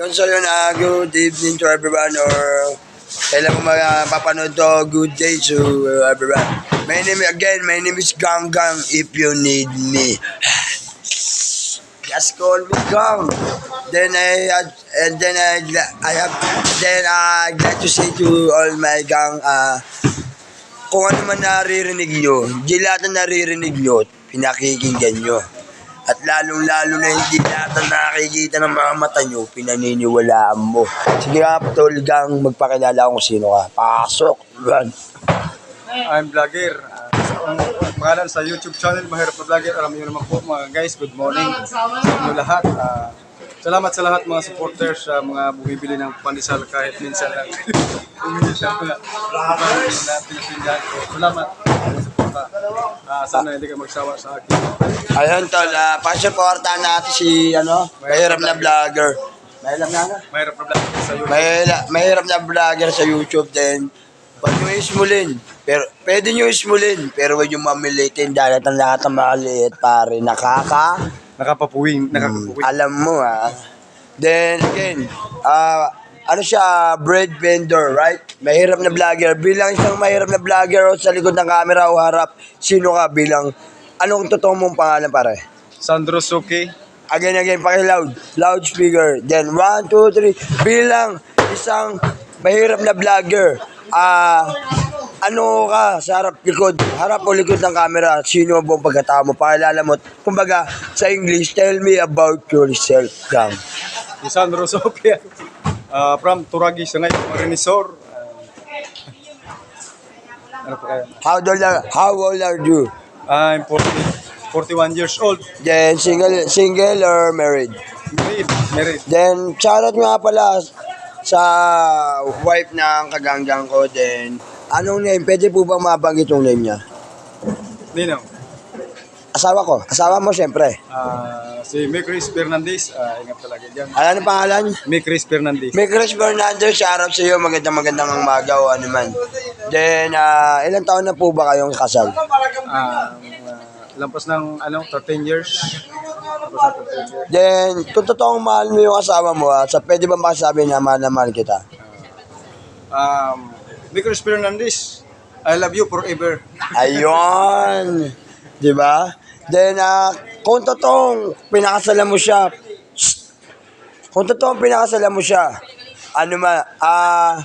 Yun, so yun, ah, good evening to everyone or kailan mo mapapanood to, good day to everyone. My name, again, my name is Gang Gang if you need me. Just call me Gang. Then I, and then I, I have, then I'd like to say to all my gang, ah, kung ano man naririnig nyo, hindi lahat na naririnig nyo, pinakikinggan nyo. At lalong-lalo na hindi lahat na nakikita ng mga mata nyo, pinaniniwalaan mo. Sige nga, tol, gang, magpakilala kung sino ka. Pasok, run. I'm vlogger. Uh, ang pangalan sa YouTube channel, Mahirap na Vlogger. Alam niyo naman po mga guys, good morning sa inyo lahat. Ah, salamat sa lahat mga supporters, sa mga bumibili ng pandesal kahit minsan lang. Bumili siya mga na pinasindahan ko. Salamat suporta. Ah, sana hindi ka magsawa sa akin. Ayun, tol, uh, pasuportahan natin si, ano, mahirap na vlogger. Mahirap na, ano? Mahirap na Vlogger sa YouTube. Mahirap, mahirap na vlogger sa YouTube din. Pwede nyo ismulin. Pero, pwede nyo ismulin. Pero huwag nyo mamilitin dahil ang lahat ng maliit, pare, nakaka... Nakapapuwing, nakapapuwing. alam mo ah. Then again, ah ano siya, bread vendor, right? Mahirap na vlogger. Bilang isang mahirap na vlogger o sa likod ng camera o harap, sino ka bilang, anong totoo mong pangalan pare? Sandro Suki. Again, again, pakiloud. Loudspeaker. Then, one, two, three. Bilang isang mahirap na vlogger. Ah, ano ka sa harap, likod, harap o likod ng camera, sino ang buong pagkatao mo? Pakilala mo. Kumbaga, sa English, tell me about yourself, gang. Sandro Suki. Ah, from Turagi sa ngayon, Marinisor. Ah, ano? How old are, how old are you? I'm 40, 41 years old. Then, single, single or married? Married. Married. Then, shoutout nga pala sa wife ng kaganggang ko. Then, anong name? Pwede po bang mabanggit yung name niya? Nino. Asawa ko. Asawa mo, syempre. Ah, si Micris Fernandez. Ah, ingat talaga dyan. Ano ang pangalan? Micris Fernandez. May Chris Fernandez, shoutout sa iyo. Magandang magandang umaga o ano man. Then, ah, ilang taon na po ba kayong kasal? Ah, ah, lampas ng ano, 13 years. Lampas ng 13 years. Then, kung totoong mahal mo yung asawa mo, ah, sa pwede ba masabi na mahal na mahal kita? Um, Micris Fernandez. I love you forever. Ayun! Di ba? Then, ah, kung totoong pinakasalan mo siya, Shh! kung totoong pinakasalan mo siya, ano ma, ah,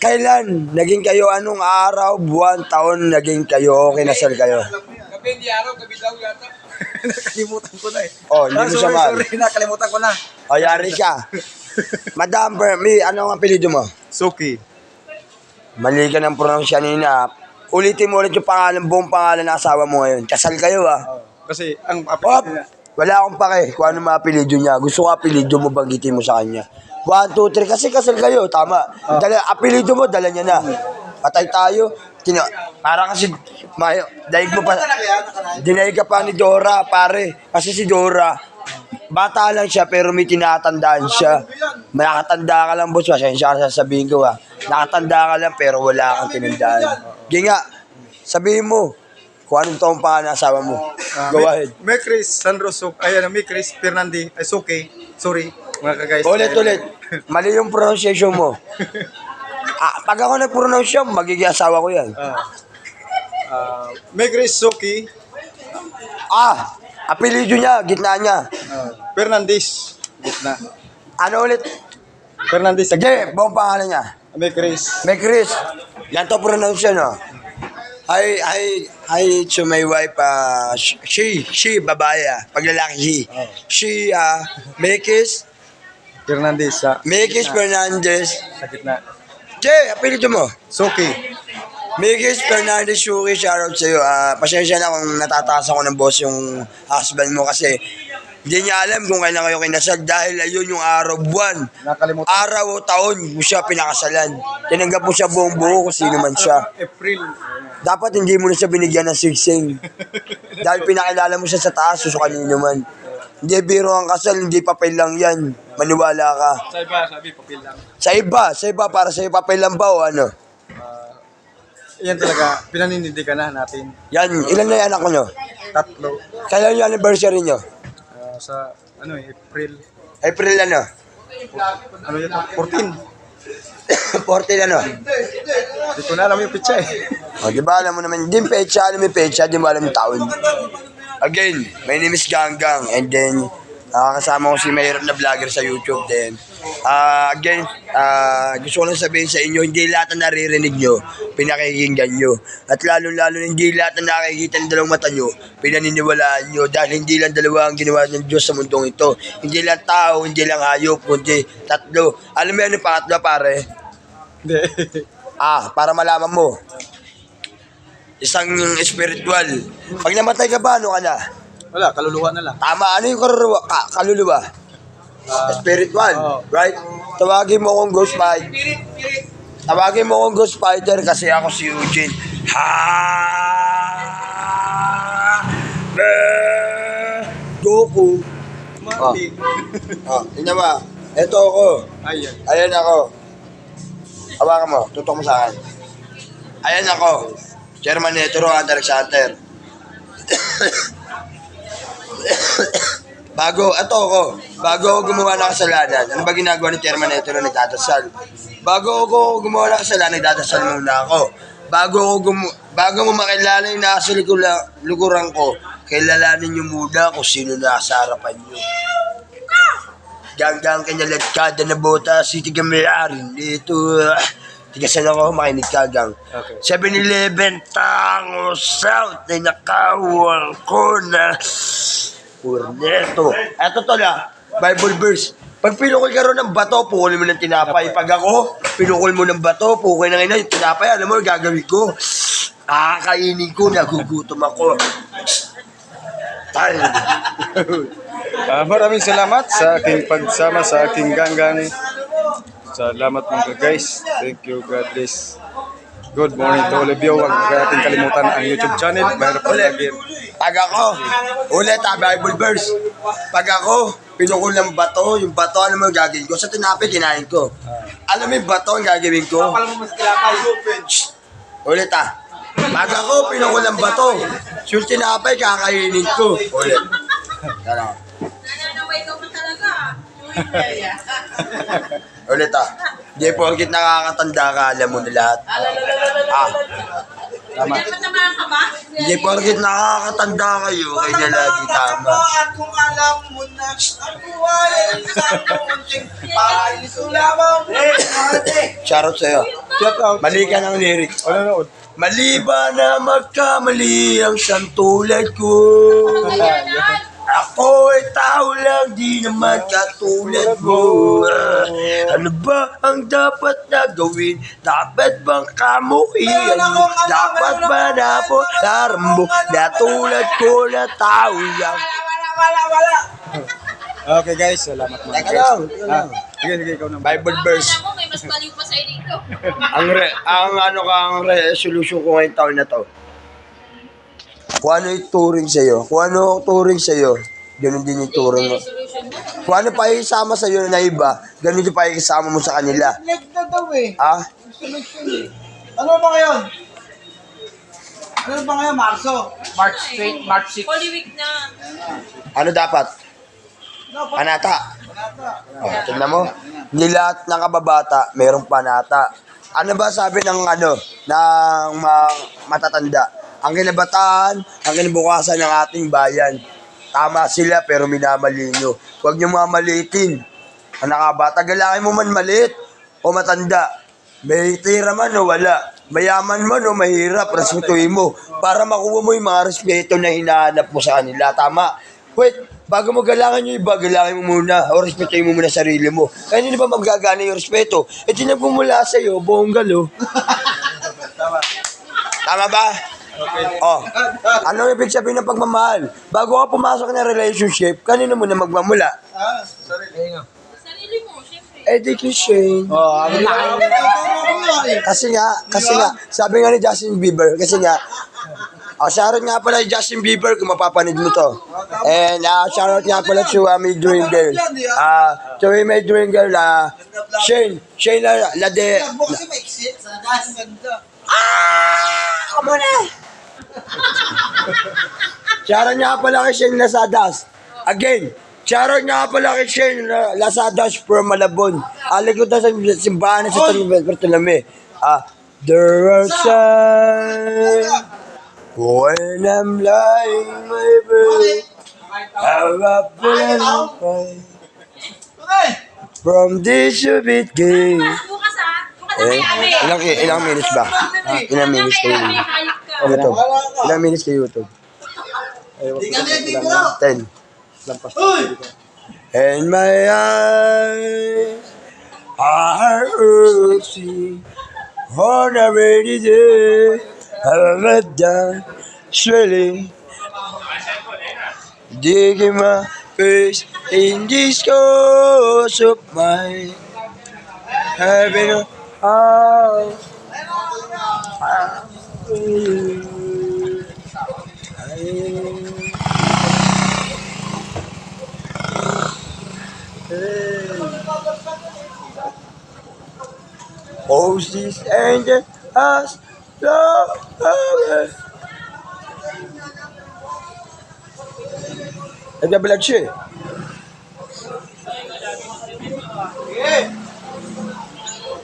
kailan naging kayo, anong araw, buwan, taon naging kayo, o kinasal kayo? Gabi, hindi araw, gabi daw yata. nakalimutan ko na eh. Oh, hindi Ah, mo siya sorry, mahal. sorry, nakalimutan ko na. O, yari siya. Madam Bermi, ano ang apelido mo? Suki. Mali ka ng pronounce nina. Ulitin mo ulit yung pangalan, buong pangalan ng asawa mo ngayon. Kasal kayo ah. Oh, kasi ang Op! apelido niya, Wala akong pake kung ano mga apelido niya. Gusto ko apelido mo, banggitin mo sa kanya. One, two, three. Kasi kasal kayo, tama. Dala, apelido mo, dala niya na. Patay tayo. Tina, para kasi, mayo, daig mo pa, dinaig ka pa ni Dora, pare. Kasi si Dora, bata lang siya, pero may tinatandaan siya. May nakatanda ka lang, boss. Pasensya ka sasabihin ko, ha. Nakatanda ka lang, pero wala kang tinandaan. Di nga, sabihin mo, kung anong taong pa na asawa mo. Ah, Go ahead. Micris Sandro Suki. Ayan, Micris Fernandez. Ay, Suki. Sorry, mga ka-guys. Ulit, ulit. Mali yung pronunciation mo. Ah, pag ako nag-pronounce yun, magiging asawa ko yan. Ah. Ah, Micris Suki. Ah, apelido niya, gitna niya. Ah, Fernandez. Gitna. Ano ulit? Fernandez Sige, buong pangalan niya. May Chris. Yan to pronounce yun, oh. Hi, hi, hi to my wife, uh, she, she, babae, ah. Pag lalaki, he. Oh. She, uh, Mekis, Fernandez sa Mekis. Fernandez. Sa gitna. Jay, apelido mo. Suki. Miguel Fernandez Shuki, shoutout sa'yo. Ah, pasensya na kung natataas ako ng boss yung husband mo kasi hindi niya alam kung kailan kayo kinasal dahil ayun yung araw, buwan. Nakalimutan. Araw o taon mo siya pinakasalan. Tinanggap mo siya buong buo kung sino man siya. April. Dapat hindi mo na siya binigyan ng sigsing. dahil pinakilala mo siya sa taas, so kanino man. Hindi biro ang kasal, hindi papel lang yan. Maniwala ka. Sa iba, sabi, papel lang. Sa iba, sa iba, para sa iba, papel lang ba o ano? Ah, yan talaga, pinaninindigan na natin. Yan, ilan na yung anak ko nyo? Tatlo. Kailan yung anniversary nyo? Sa, ano eh, April. April ano? Ano yun? 14. 14 ano? Hindi ko na alam yung pitsa eh. O, di ba alam mo naman, yung pecha, alam yung pecha, di mo alam yung taon. Again, my name is Ganggang, and then, ah, kasama ko si mahirap na vlogger sa YouTube din. Ah, again, ah, gusto ko lang sabihin sa inyo, hindi lahat na naririnig nyo, pinakikinggan nyo. At lalo-lalo hindi lahat na nakikita ng dalawang mata nyo, pinaniniwalaan nyo. Dahil hindi lang dalawa ang ginawa ng Diyos sa mundong ito. Hindi lang tao, hindi lang hayop, kundi tatlo. Alam mo yan yung pangatlo, pare? Hindi. Ah, para malaman mo. Isang spiritual. Pag namatay ka ba, ano ka na? Wala, kaluluwa na lang. Tama, ano yung kaluluwa? Ka- kaluluwa? spiritual, oo. right? Tawagin mo akong ghost fighter. Tawagin mo akong ghost fighter kasi ako si Eugene. Ha! Be! Goku. Mali. Ah, tingnan ba? Ito ako. Ayan. Ayan ako. Hawakan mo, tutok mo sa akin. Ayan ako. Chairman Netero, Hunter Hunter. bago, ito ako. Bago ako gumawa ng kasalanan, ano ba ginagawa ni Chairman Netero? Nagdadasal. Bago ako gumawa ng kasalanan, nagdadasal muna ako. Bago ako gumu- bago mo makilala yung nasa lukuran ko, kilalanin niyo muna kung sino nasa harapan niyo. Ganggang kanyalatkada na bota, City Gamilarin. Dito, ah, tigasan ako, makinig ka, gang. Okay. 7-Eleven, Tango South, ay nakawal ko na Corneto. Eto to na, Bible verse. Pag pinukul ka ron ng bato, pukul mo ng tinapay. Pag ako, pinukul mo ng bato, pukul ng ina, tinapay, alam mo, gagawin ko. Kakainin ko, nagugutom ako. Tayo. Ah, maraming salamat sa aking pagsama sa aking ganggang. Salamat mga guys. Thank you. God bless. Good morning to all of you. Huwag natin kalimutan ang YouTube channel. Mayroon pa lagi. Pag ako, ulit ha, Bible verse. Pag ako, pinukul ng bato, yung bato, ano mo yung gagawin ko? Sa tinapay, kinain ko. Alam mo yung bato ang gagawin ko? Shh! Ulit ha. Pag ako, pinukul ng bato, yung tinapay, kakainin ko. Ulit. Tara. Nananaway ka mo talaga. Ulit ha. Hindi porkit nakakatanda ka, alam mo na lahat. Ah, Tama. Hindi porkit nakakatanda kayo, kaya na lagi tama. At kung alam mo na ako ay isang munting paalis lamang Shoutout sa'yo. Shout out. Mali ka ng lyric. Ano na? Mali ba na magkamali ang siyang tulad ko? Ako ay tao lang, di naman katulad mo. Ano ba ang dapat na gawin? Dapat bang kamuhian mo? Dapat ba na po mo na tulad ko na tao lang? Wala, wala, wala Okay guys, salamat mga Teka guys. lang, teka lang. Ah, sige, sige, ikaw na. Bible verse. Alam mo, may mas baliw pa sa'yo dito. ang re, ang ano ka ang resolution ko ngayong taon na to. Kung ano yung turing sa'yo, kung ano turing sa'yo, ganun din yung turing mo. Kung ano pa isama sa'yo na iba, ganun din pa isama mo sa kanila. Leg na daw eh? Solution eh Ano ba ngayon? Ano ba ngayon, Marso? March 8, March 6 Holy Week na. Ano dapat? Panata. Panata. Oh, tingnan mo. Hindi lahat ng kababata, mayroong panata. Ano ba sabi ng ano, ng ma- matatanda? Ang kinabataan, ang kinabukasan ng ating bayan. Tama sila pero minamali nyo. Huwag nyo mamalitin. Ang nakabata, galangin mo man maliit o matanda. May tira man o wala. Mayaman man o mahirap, respetuhin mo. Para makuha mo yung mga respeto na hinahanap mo sa kanila. Tama. Wait, bago mo galangan yung iba, galangin mo muna o respetuhin mo muna sarili mo. Kaya hindi ba magagana yung respeto? Eh, di nagmumula sa'yo, bonggal oh. Tama ba? Oh, ano ibig sabihin ng pagmamahal? Bago ka pumasok ng relationship, kanino mo na magmamula? Ah, sorry Sarili mo, syempre. Education. Oh, ano eh Kasi nga, kasi nga, sabi nga ni Justin Bieber, kasi nga, oh, shoutout nga pala ni Justin Bieber kung mapapanid mo to. And uh, shoutout nga pala to uh, my dream girl. Ah, to my dream girl, ah, Shane, Shane la, la de, Nagbo kasi maiksi Sa gas Ganda ah, come on na. Shoutout nga pala kay Shane Lasadas. Again, Shoutout nga pala kay Shane, Lasadas from Malabon. Alig ko sa simbahan sa San Bartolome. Ah, there are signs when I'm lying my bed. How I put Okay. from this stupid game. Na Eh, may abi. ilang, ilang minutes ba? Ilang minutes kayo? YouTube. Ilang minutes kayo YouTube? Kami nagbibiro. Ten. Uy! And my eyes are open on a rainy day. I'm a down, swelling, digging my face in this course of mine. Having a heart. Oh, this angel has love. Nagbablog siya eh.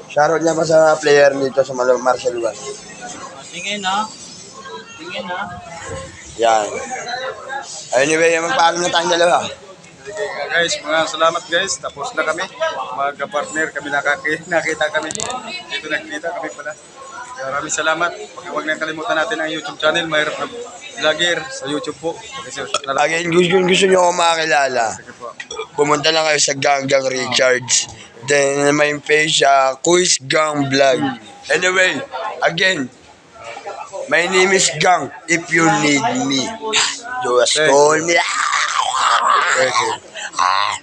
Shoutout niya pa sa player nito sa Malo Marcel Luan. Tingin na. Tingin na. Yan. Anyway, magpaalam na tayong dalawa. Guys, mga salamat guys. Tapos na kami. Mga partner kami nakaki, nakita kami. Dito nakita kami pala. Maraming salamat. Huwag huwag na kalimutan natin ang YouTube channel. Mayroon na vlogger sa YouTube po. Again, gusto, gusto nyo ako makakilala. Pumunta lang kayo sa Ganggang Richards. Then, may page sa Quiz Gang Vlog. Anyway, again, my name is Gang. If you need me, just call me. Ah.